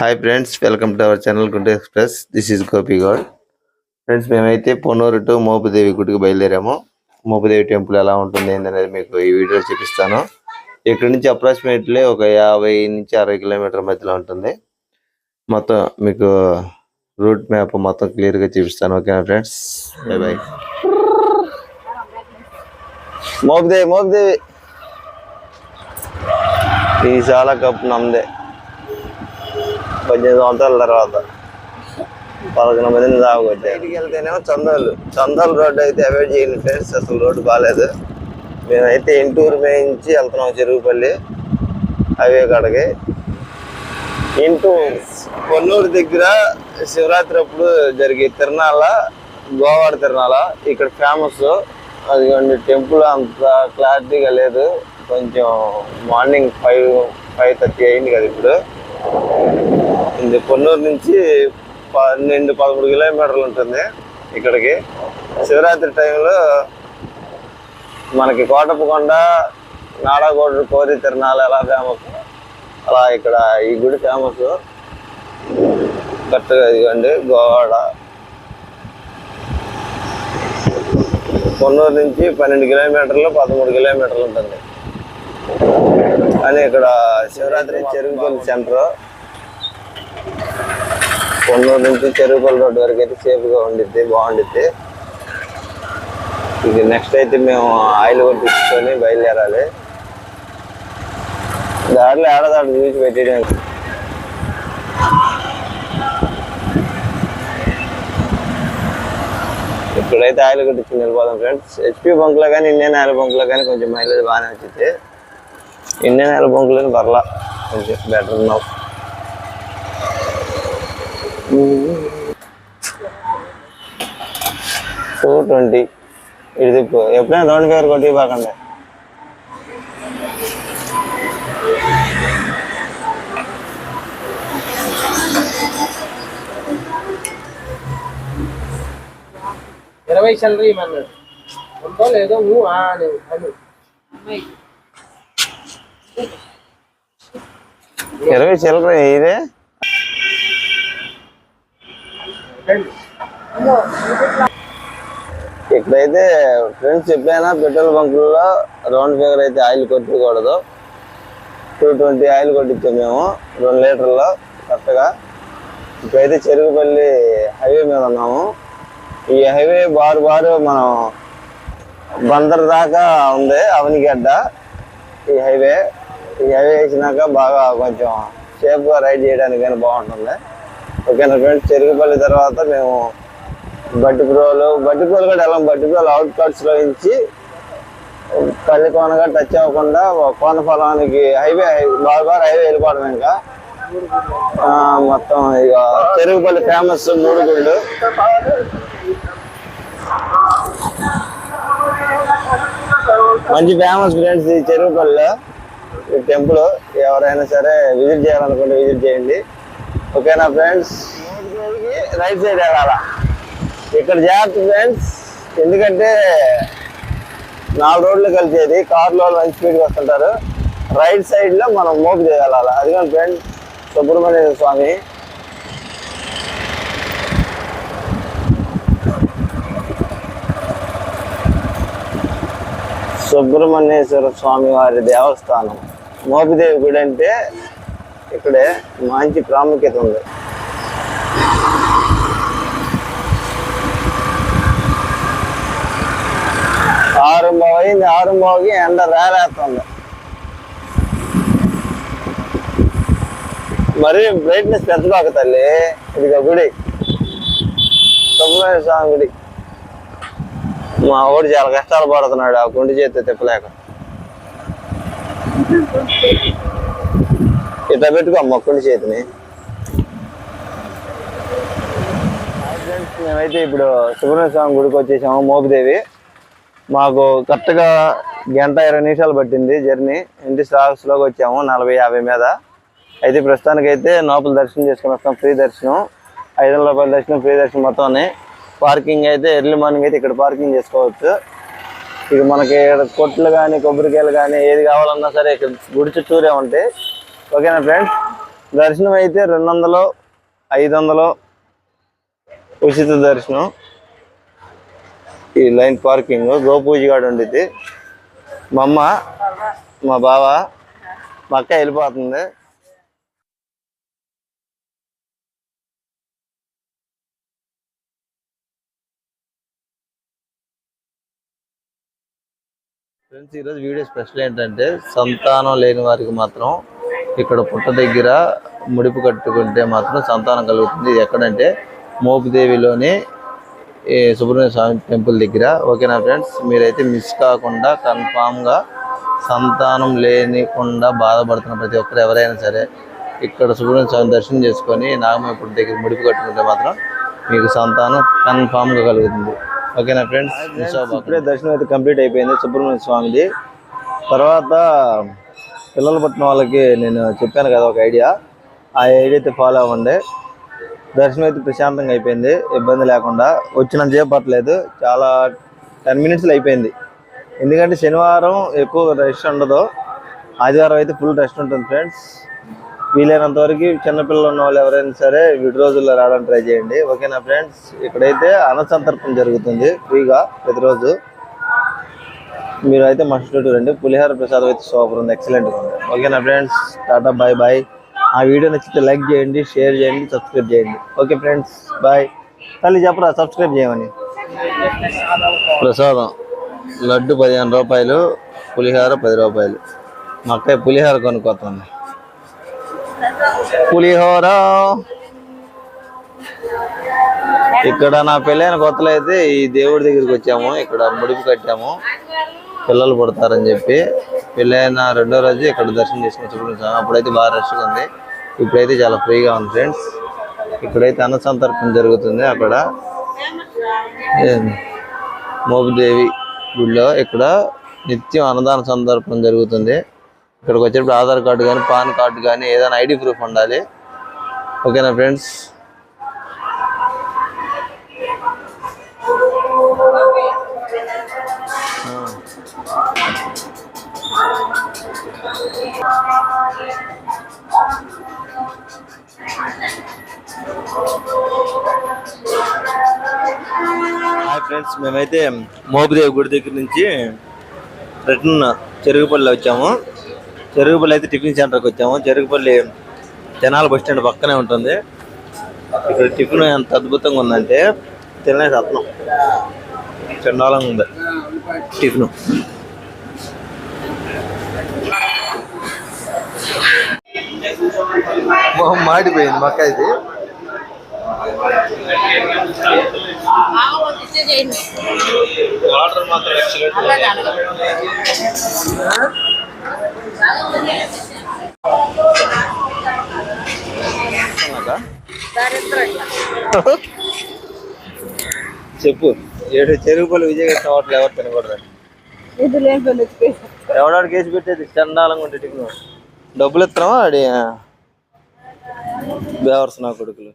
Hi friends welcome to our channel Guntur express this is Gopi Goud friends మేమైతే Ponnur to Mopidevi గుడికి బయలుదేరాము. Mopidevi temple ఎలా ఉంటుంది ఏంటనేది మీకు ఈ వీడియో చూపిస్తాను. ఇక్కడ నుంచి అప్రాక్సిమేట్లీ ఒక యాభై నుంచి అరవై కిలోమీటర్ మధ్యలో ఉంటుంది. మొత్తం మీకు రూట్ మ్యాప్ మొత్తం క్లియర్గా చూపిస్తాను. ఓకేనా friends bye bye Mopidevi Mopidevi. ఈ చాలా కప్ నమ్మదే పద్దెనిమిది సంవత్సరాల తర్వాత. పదకొండు మందిని తాగొట్టే ఇంటికి వెళ్తేనేమో చందోలు. చందోలు రోడ్డు అయితే అవాయిడ్ చేయండి ఫ్రెండ్స్ అసలు రోడ్డు బాగాలేదు మేమైతే ఇంటూరు మేయించి వెళ్తున్నాం చెరువుపల్లి హైవే కాడకి. ఇంటూ కొన్నూరు దగ్గర శివరాత్రి అప్పుడు జరిగే తిరణాల గోవాడ తిరణాల ఇక్కడ ఫేమస్ అదిగోండి టెంపుల్ అంత క్లారిటీగా లేదు. కొంచెం మార్నింగ్ ఫైవ్ ఫైవ్ థర్టీ అయింది కదా ఇప్పుడు. ఇది పొన్నూరు నుంచి పన్నెండు పదమూడు కిలోమీటర్లు ఉంటుంది ఇక్కడికి. శివరాత్రి టైంలో మనకి కోటప్పకొండ నాడాగోడు కోరి తిరణాలు ఎలా ఫేమస్ అలా ఇక్కడ ఈ గుడి ఫేమస్ కరెక్ట్గా ఇదిగోండి గోవాడ. పొన్నూరు నుంచి పన్నెండు కిలోమీటర్లు పదమూడు కిలోమీటర్లు ఉంటుంది. కానీ ఇక్కడ శివరాత్రి చెరుకుపల్లి సెంటర్ కొన్నూరు నుంచి చెరుకుల రోడ్డు వరకు అయితే సేఫ్గా ఉండిద్ది బాగుండిద్ది. ఇది నెక్స్ట్ అయితే మేము ఆయిల్ కొట్టించుకొని బయలుదేరాలి. దాంట్లో ఏడదాడు చూసి పెట్టేయడం ఇప్పుడైతే ఆయిల్ కొట్టించుకుని వెళ్ళిపోదాం ఫ్రెండ్స్. హెచ్పి బంక్లో కానీ ఇండియన్ ఆయిల్ బంక్లో కానీ కొంచెం మైలేజ్ బాగానే వచ్చింది. ఇండియన్ ఆయిల్ అని పర్లా కొంచెం బెటర్ ఉన్నావు టూ ట్వంటీ ఇది తిప్పు ఎప్పుడైనా రౌండ్ ఫేర్ కొట్టి బాకండి ఇరవై చిల్లర ఇవ్వమన్నాడు ఉందో లేదో ఊ ఆ అని అను ఇరవై చిల్లర ఇదే రండి. ఇక్కడైతే ఫ్రెండ్స్ చెప్పానా పెట్రోల్ బంకుల్లో రౌండ్ ఫిగర్ అయితే ఆయిల్ కొట్టకూడదు. టూ ట్వంటీ ఆయిల్ కొట్టించాం మేము రెండు లీటర్లు కరెక్ట్గా. ఇప్పుడైతే చెరుకుపల్లి హైవే మీద ఉన్నాము. ఈ హైవే బారు బారు మనం బందర్ దాకా ఉంది అవనిగడ్డ. ఈ హైవే ఈ హైవే వేసినాక బాగా కొంచెం సేఫ్గా రైడ్ చేయడానికి కానీ బాగుంటుంది. ఓకేనా ఫ్రెండ్స్ చెరుగుపల్లి తర్వాత మేము బట్టిప్రోలు బట్టిప్రోలు కూడా వెళ్ళాం. బట్టిప్రోలు అవుట్ కట్స్లో ఇచ్చి నుంచి పల్లి కోనగా టచ్ అవ్వకుండా కోన పొలానికి హైవే బాగా బాగా హైవే వెళ్ళిపోవడం ఇంకా. మొత్తం ఇక చెరుగుపల్లి ఫేమస్ మూడు గుళ్ళు. మంచి ఫేమస్ ఫ్రెండ్స్ ఈ చెరుగుపల్లిలో ఈ టెంపుల్ ఎవరైనా సరే విజిట్ చేయాలనుకుంటే విజిట్ చేయండి. ఓకేనా ఫ్రెండ్స్ రైట్ సైడ్ వెళ్ళాలా? ఇక్కడ జాగ్రత్త ఫ్రెండ్స్ ఎందుకంటే నాలుగు రోడ్లు కలిసేది కార్లో మంచి స్పీడ్గా వస్తుంటారు. రైట్ సైడ్లో మనం మోపు చేయాలి? అదిగోండి ఫ్రెండ్స్ సుబ్రహ్మణ్య స్వామి. సుబ్రహ్మణ్యేశ్వర స్వామి వారి దేవస్థానం. మోపిదేవి గుడి అంటే ఇక్కడే మంచి ప్రాముఖ్యత ఉంది. ఆరంభం అయింది ఆరంభంకి ఎండ రాలేస్తుంది మరి బ్రైట్నెస్ పెంచబాక తల్లి. ఇదిగో గుడి. సుబ్రహ్మణ్య స్వామి గుడి. మా ఊడు చాలా కష్టాలు పడుతున్నాడు ఆ గుండె చేతి తిప్పలేక. ఇట్లా పెట్టుకో మొక్కుడి చేతిని. మేమైతే ఇప్పుడు సుబ్రహ్మణ్య స్వామి గుడికి వచ్చేసాము మోపిదేవి. మాకు కరెక్ట్గా గంట ఇరవై నిమిషాలు పట్టింది జర్నీ. ఇంటి స్టాక్ వచ్చాము నలభై యాభై మీద. అయితే ప్రస్తుతానికి అయితే లోపల దర్శనం చేసుకుని వస్తాం ఫ్రీ దర్శనం. ఐదు వందల రూపాయల దర్శనం ఫ్రీ దర్శనం మొత్తం పార్కింగ్ అయితే ఎర్లీ మార్నింగ్ అయితే ఇక్కడ పార్కింగ్ చేసుకోవచ్చు. ఇక మనకి ఇక్కడ కొట్లు కానీ కొబ్బరికాయలు కానీ ఏది కావాలన్నా సరే ఇక్కడ గుడి చుట్టూరే ఉంటాయి. ఓకేనా ఫ్రెండ్స్? దర్శనం అయితే రెండు వందలు ఐదు వందలు ఉచిత దర్శనం. ఈ లైన్ పార్కింగ్ గోపూజ గాడు ఉండిద్ది. మా అమ్మ మా బావ మా అక్క వెళ్ళిపోతుంది. ఫ్రెండ్స్ ఈరోజు వీడియో స్పెషల్ ఏంటంటే సంతానం లేని వారికి మాత్రం ఇక్కడ పుట్ట దగ్గర ముడిపు కట్టుకుంటే మాత్రం సంతానం కలుగుతుంది. ఎక్కడంటే మోపుదేవిలోని సుబ్రహ్మణ్య స్వామి టెంపుల్ దగ్గర. ఓకేనా ఫ్రెండ్స్? మీరైతే మిస్ కాకుండా కన్ఫామ్గా సంతానం లేనికుండా బాధపడుతున్న ప్రతి ఒక్కరు ఎవరైనా సరే ఇక్కడ సుబ్రహ్మణ్య స్వామి దర్శనం చేసుకొని నాగమపురం దగ్గర ముడిపు కట్టుకుంటే మాత్రం మీకు సంతానం కన్ఫామ్గా కలుగుతుంది. ఓకేనా ఫ్రెండ్స్? ఇప్పుడే దర్శనం అయితే కంప్లీట్ అయిపోయింది సుబ్రహ్మణ్య స్వామిది. తర్వాత పిల్లలు పట్టిన వాళ్ళకి నేను చెప్పాను కదా ఒక ఐడియా. ఆ ఐడియా అయితే ఫాలో అవ్వండి. దర్శనం అయితే ప్రశాంతంగా అయిపోయింది. ఇబ్బంది లేకుండా వచ్చినంత చేపట్టలేదు చాలా టెన్ మినిట్స్లో అయిపోయింది. ఎందుకంటే శనివారం ఎక్కువ రెస్ట్ ఉండదు. ఆదివారం అయితే ఫుల్ రెస్ట్ ఉంటుంది ఫ్రెండ్స్. వీలైనంత వరకు చిన్నపిల్లలు ఉన్న వాళ్ళు ఎవరైనా సరే విడి రోజుల్లో రావడానికి ట్రై చేయండి. ఓకేనా ఫ్రెండ్స్? ఇక్కడైతే అన్నసంతర్పణ జరుగుతుంది ఫ్రీగా ప్రతిరోజు. మీరు అయితే మస్ట్ రండి పులిహార ప్రసాదం అయితే సూపర్ ఉంది. ఎక్సలెంట్గా ఉంది. ఓకేనా ఫ్రెండ్స్? Tata bye bye. ఆ వీడియో నచ్చితే లైక్ చేయండి షేర్ చేయండి సబ్స్క్రైబ్ చేయండి. Okay friends bye. తల్లి చెప్పరా సబ్స్క్రైబ్ చేయమని. ప్రసాదం. లడ్డు పదిహేను రూపాయలు పులిహార పది రూపాయలు. మా అక్కయ్య పులిహార కొనుక్కోతుంది పులిహోర. ఇక్కడ నా పెళ్ళైన కొత్తలో అయితే ఈ దేవుడి దగ్గరికి వచ్చాము. ఇక్కడ ముడిపు కట్టాము. పిల్లలు పుడతారని చెప్పి పెళ్ళైన రెండో రోజు ఇక్కడ దర్శనం చేసుకుని చూపించాము అప్పుడైతే బాగా రష్గా ఉంది. ఇప్పుడైతే చాలా ఫ్రీగా ఉంది ఫ్రెండ్స్. ఇక్కడైతే అన్న సంతర్పణ జరుగుతుంది. అక్కడ ఏం, మోపిదేవి గుడిలో ఇక్కడ నిత్యం అన్నదాన సందర్భం జరుగుతుంది. ఇక్కడికి వచ్చేటప్పుడు ఆధార్ కార్డు కానీ పాన్ కార్డు కానీ ఏదైనా ఐడి ప్రూఫ్ ఉండాలి. ఓకేనా ఫ్రెండ్స్? హాయ్ ఫ్రెండ్స్ మేమైతే మోపిదేవి గుడి దగ్గర నుంచి రిటర్న్ చెరుగుపల్లి వచ్చాము. చెరుగుపల్లి అయితే టిఫిన్ సెంటర్కి వచ్చాము. చెరుగుపల్లి జనాల బస్ స్టాండ్ పక్కనే ఉంటుంది. ఇక్కడ టిఫిన్ ఎంత అద్భుతంగా ఉందంటే తినలేదు అత్నం చండాలంగా ఉంది. టిఫిన్. మొహం మాడిపోయింది మక్క ఇది వాటర్ మాత్రం ఎక్సలెంట్ చెప్పు. ఏడు చెరుగుపల్లి విజయకృష్ణ హోటల్ ఎవరు తినకూడదు? ఎవడాడు కేసు పెట్టేది? చండాలంగా ఉంటే డబ్బులు ఇస్తున్నావా బేవర్స్ నా కొడుకులు